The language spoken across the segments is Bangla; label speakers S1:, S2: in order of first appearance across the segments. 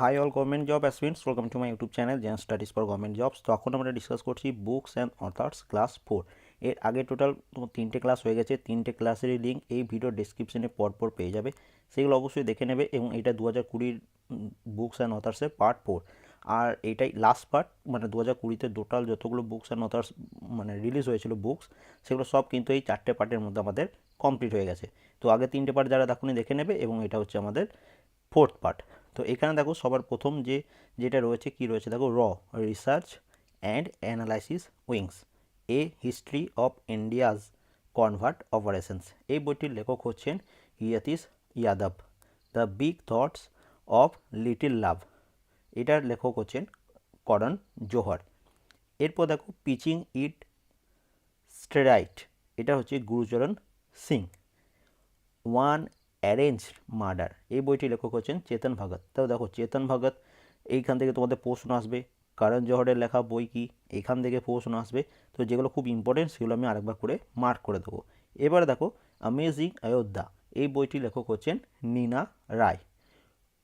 S1: Hi all government job aspirants welcome to my YouTube channel Gen studies for government jobs তখন আমরা ডিসকাস করছি books and authors class four এর আগে টোটাল তিনটে ক্লাস হয়ে গেছে। তিনটে ক্লাসেরই লিঙ্ক এই ভিডিও ডিসক্রিপশনে পরপর পেয়ে যাবে। সেগুলো অবশ্যই দেখে নেবে এবং এটা দু হাজার কুড়ির বুকস অ্যান্ড অথার্সের পার্ট ফোর আর এটাই লাস্ট পার্ট মানে দু হাজার কুড়িতে টোটাল যতগুলো বুকস অ্যান্ড অথার্স মানে রিলিজ হয়েছিল বুকস সেগুলো সব কিন্তু এই চারটে পার্টের মধ্যে আমাদের কমপ্লিট হয়ে গেছে। তো আগে তিনটে পার্ট যারা দেখুনি দেখে নেবে এবং এটা হচ্ছে আমাদের ফোর্থ পার্ট তো এখানে দেখো সবার প্রথম যে, যেটা রয়েছে, কি রয়েছে? দেখো র research and analysis wings a history of India's convert operations এই বইটির লেখক হচ্ছেন Yatish Yadav the big thoughts of little love এটার লেখক হচ্ছেন করণ জোহর। এরপর দেখো পিচিং ইট স্ট্রেরাইট এটা হচ্ছে Gurcharan Singh. One arrange murder. এই বইটি লেখক হচ্ছেন চেতন ভগত তাও দেখো, চেতন ভগত এইখান থেকে তোমাদের প্রশ্ন আসবে, কারণ জোহরের লেখা বই কি? এখান থেকে প্রশ্ন আসবে। তো যেগুলো খুব ইম্পর্টেন্ট সেগুলো আমি আরেকবার করে মার্ক করে দেবো। এবারে দেখো অ্যামেজিং অযোধ্যা এই বইটি লেখক হচ্ছেন নীনা রায়।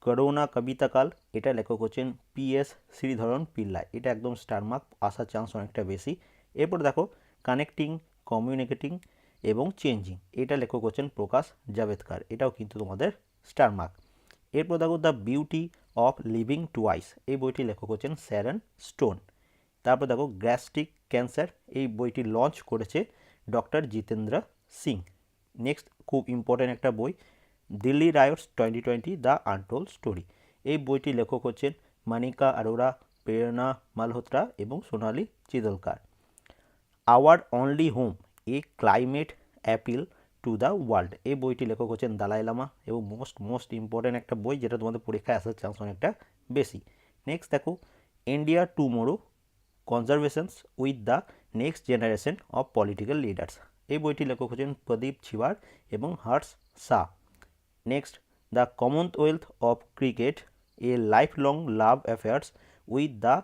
S1: করোনা কবিতাকাল এটা লেখক হচ্ছেন পি এস শ্রীধরন পিল্লাই এটা একদম স্টার মার্ক আসার চান্স অনেকটা বেশি। এরপর দেখো কানেক্টিং কমিউনিকেটিং এবং চেঞ্জিং এটা লেখক হচ্ছেন প্রকাশ জাভেদকার এটাও কিন্তু তোমাদের স্টার মার্ক এরপর দেখো the beauty of living twice এই বইটি লেখক হচ্ছেন স্যারেন স্টোন তারপর দেখো গ্যাস্ট্রিক ক্যান্সার এই বইটি লঞ্চ করেছে ডক্টর জিতেন্দ্র সিং নেক্সট খুব ইম্পর্ট্যান্ট একটা বই Delhi riots twenty twenty the untold story এই বইটি লেখক হচ্ছেন মানিকা আরোরা প্রেরণা মালহোত্রা এবং Sonali Chitalkar. Our only home a climate appeal to the world. এই বইটি লেখক হচ্ছেন দালাই লামা এবং মোস্ট মোস্ট ইম্পর্ট্যান্ট একটা বই যেটা তোমাদের পরীক্ষায় আসার চান্স অনেকটা বেশি। নেক্সট দেখো India tomorrow conservations with the next generation of political leaders এই বইটি লেখক হচ্ছেন প্রদীপ ছিওয়ার এবং Harsh Shah. Next the commonwealth of cricket a life long love affairs with the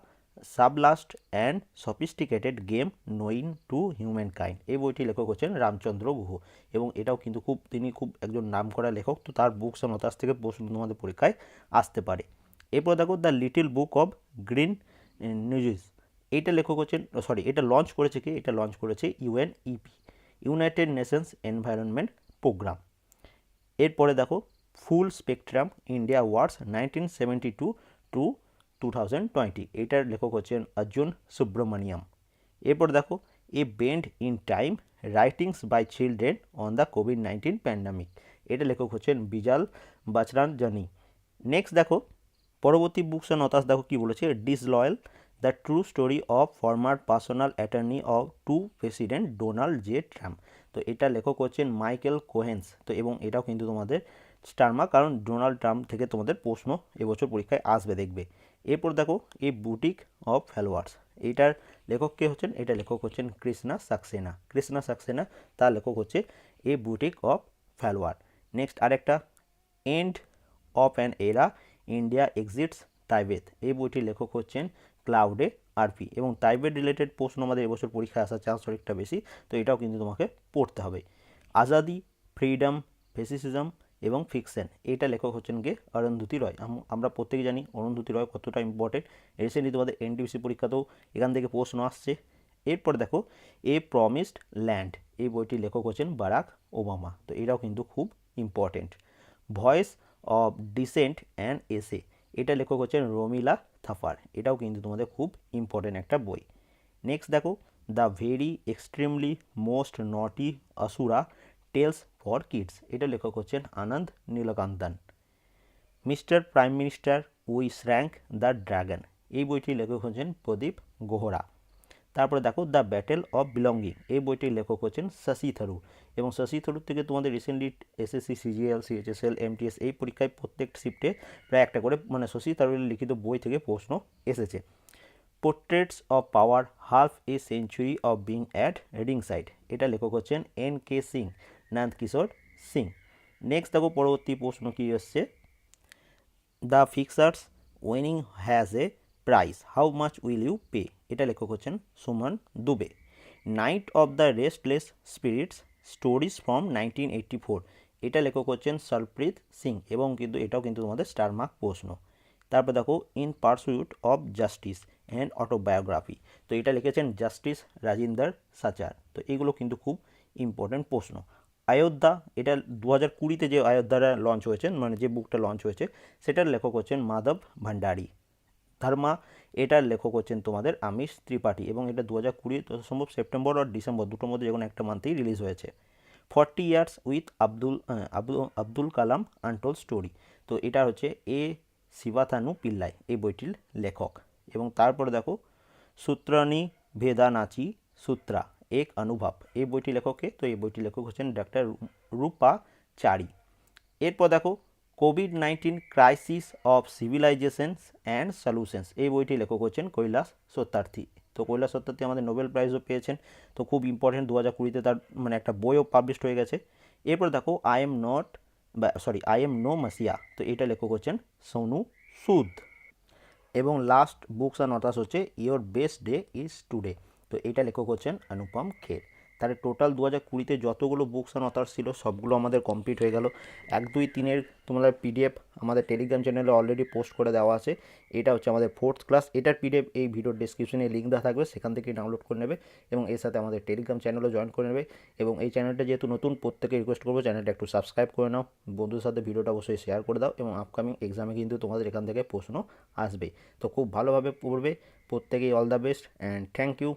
S1: subtlest and sophisticated game knowing to human kind এই বইটি লেখক হচ্ছেন রামচন্দ্র গুহ এবং এটাও কিন্তু খুব, তিনি খুব একজন নামকরা লেখক। তো তার বুকস অ্যান্ড হতাশ থেকে প্রশ্ন তোমাদের পরীক্ষায় আসতে পারে। এরপর দেখো the little book of green nudges এইটা লেখক হচ্ছেন সরি এটা লঞ্চ করেছে কি? এটা লঞ্চ করেছে UNEP United Nations Environment Programme এরপরে দেখো full spectrum India wars nineteen seventy two to two thousand twenty এটার লেখক হচ্ছেন অর্জুন সুব্রমণিয়াম। এরপর দেখো, a bend in time writings by children on the covid nineteen pandemic এটা লেখক হচ্ছেন বিজাল বাচরান জানি নেক্সট দেখো, পরবর্তী বুকস অ্যান্ড হতাশ দেখো কী বলেছে? Disloyal the true story of former personal attorney of to president Donald J Trump তো এটা লেখক হচ্ছেন মাইকেল কোহেন্স তো এবং এটাও কিন্তু তোমাদের স্টারমা কারণ ডোনাল্ড ট্রাম্প থেকে তোমাদের প্রশ্ন এবছর পরীক্ষায় আসবে, দেখবে। এরপর দেখো এই বুটিক অফ ফেলোয়ার্স এইটার লেখক কে হচ্ছেন? এটা লেখক হচ্ছেন কৃষ্ণা সাক্সেনা। কৃষ্ণা সাক্সেনা, তার লেখক হচ্ছে a boutique of flower next আরেকটা, end of an era, India exits Tibet এই বইটির লেখক হচ্ছেন ক্লাউডে আরপি। এবং তাইবেদ রিলেটেড প্রশ্ন আমাদের এবছর পরীক্ষায় আসার চান্স অনেকটা বেশি, তো এটাও কিন্তু তোমাকে পড়তে হবে। আজাদি, ফ্রিডম, ফেসিসিজম এবং ফিকশন এইটা লেখক হচ্ছেন গিয়ে অরুন্ধতী রয়। আমরা প্রত্যেকে জানি অরুন্ধতী রয় কতটা ইম্পর্টেন্ট রিসেন্টলি তোমাদের এনটিপিসি পরীক্ষাতেও এখান থেকে প্রশ্ন আসছে। এরপর দেখো, এ প্রমিসড ল্যান্ড এই বইটির লেখক হচ্ছেন বারাক ওবামা। তো এটাও কিন্তু খুব important voice of dissent and essay এটা লেখক হচ্ছেন রমিলা থাফার। এটাও কিন্তু তোমাদের খুব ইম্পর্টেন্ট একটা বই। নেক্সট দেখো the very extremely most naughty Asura tales for kids এটা লেখক হচ্ছেন Anand Neelakantan. Mister prime minister we shrank the dragon, এই বইটির লেখক হচ্ছেন প্রদীপ গোহরা। তারপরে দেখো দ্য ব্যাটেল অফ বিলঙ্গিং, এই বইটির লেখক হচ্ছেন শশী থারুর। এবং শশী থারুর থেকে তোমাদের recently SSC CGL CHSL MTS এই পরীক্ষায় প্রত্যেক শিফটে প্রায় একটা করে মানে শশী থারুরের লিখিত বই থেকে প্রশ্ন এসেছে। Portraits of power half a century of being at reading side এটা লেখক হচ্ছেন N K Singh Nand Kishore Singh. Next দেখো পরবর্তী প্রশ্ন কী এসছে the fixers winning has a price how much will you pay এটা লেখক হচ্ছেন Suman Dubey. Night of the restless spirits stories from nineteen eighty four এটা লেখক হচ্ছেন সলপ্রীত সিং এবং কিন্তু এটাও কিন্তু তোমাদের স্টার মার্ক প্রশ্ন। তারপর দেখো in pursuit of justice and autobiography তো এটা লিখেছেন জাস্টিস রাজিন্দার সাচার। তো এগুলো কিন্তু খুব ইম্পর্ট্যান্ট প্রশ্ন। অযোধ্যা এটা দু হাজার কুড়িতে যে অযোধ্যাটা লঞ্চ হয়েছেন মানে যে বুকটা লঞ্চ হয়েছে, সেটার লেখক হচ্ছেন মাধব ভান্ডারী ধর্মা, এটার লেখক হচ্ছেন তোমাদের আমিষ ত্রিপাঠী এবং এটা দু হাজার কুড়ি সম্ভব সেপ্টেম্বর আর ডিসেম্বর দুটোর মধ্যে যখন একটা মান্থেই রিলিজ হয়েছে। Forty years with Abdul Abdul Abdul Kalam untold story তো এটা হচ্ছে এ শিবাথানু পিল্লাই, এই বইটির লেখক। এবং তারপরে দেখো সূত্রানী ভেদানাচি সূত্রা। এক অনুভব। এই বইটি লেখককে তো এই বইটি লেখক হচ্ছেন ডাক্তার রূপা চারি। এরপর দেখো, covid nineteen crisis of civilizations and solutions. এই বইটি লেখক হচ্ছেন কৈলাস সত্যার্থী। তো কৈলাস সত্যার্থী আমাদের নোবেল প্রাইজও পেয়েছেন। তো খুব ইম্পর্টেন্ট দু হাজার কুড়িতে তার মানে একটা বইও পাবলিশড হয়ে গেছে। এরপর দেখো আই এম নট বা sorry I am no messiah তো এটা লেখক হচ্ছেন সোনু সুদ। এবং লাস্ট বুকস অ্যান্ড অথার্স হচ্ছে your best day is today তো এটা লেখক হচ্ছেন অনুপম খের। তাহলে টোটাল দু হাজার কুড়িতে যতগুলো বুকস অ্যান্ড অথার্স ছিল, সবগুলো আমাদের কমপ্লিট হয়ে গেল। এক, দুই, তিনের তোমরা পিডিএফ আমাদের টেলিগ্রাম চ্যানেলে অলরেডি পোস্ট করে দেওয়া আছে। এটা হচ্ছে আমাদের ফোর্থ ক্লাস এটার পিডিএফ এই ভিডিওর ডিসক্রিপশনে লিঙ্ক দেওয়া থাকবে, সেখান থেকে ডাউনলোড করে নেবে এবং এর সাথে আমাদের টেলিগ্রাম চ্যানেলও জয়েন করে নেবে এবং এই চ্যানেলটা যেহেতু নতুন প্রত্যেকে রিকোয়েস্ট করব চ্যানেলটা একটু সাবস্ক্রাইব করে নাও। বন্ধুর সাথে ভিডিওটা অবশ্যই শেয়ার করে দাও এবং আপকামিং এক্সামে কিন্তু তোমাদের এখান থেকে প্রশ্ন আসবে। তো খুব ভালোভাবে পড়বে, প্রত্যেকেই all the best and thank you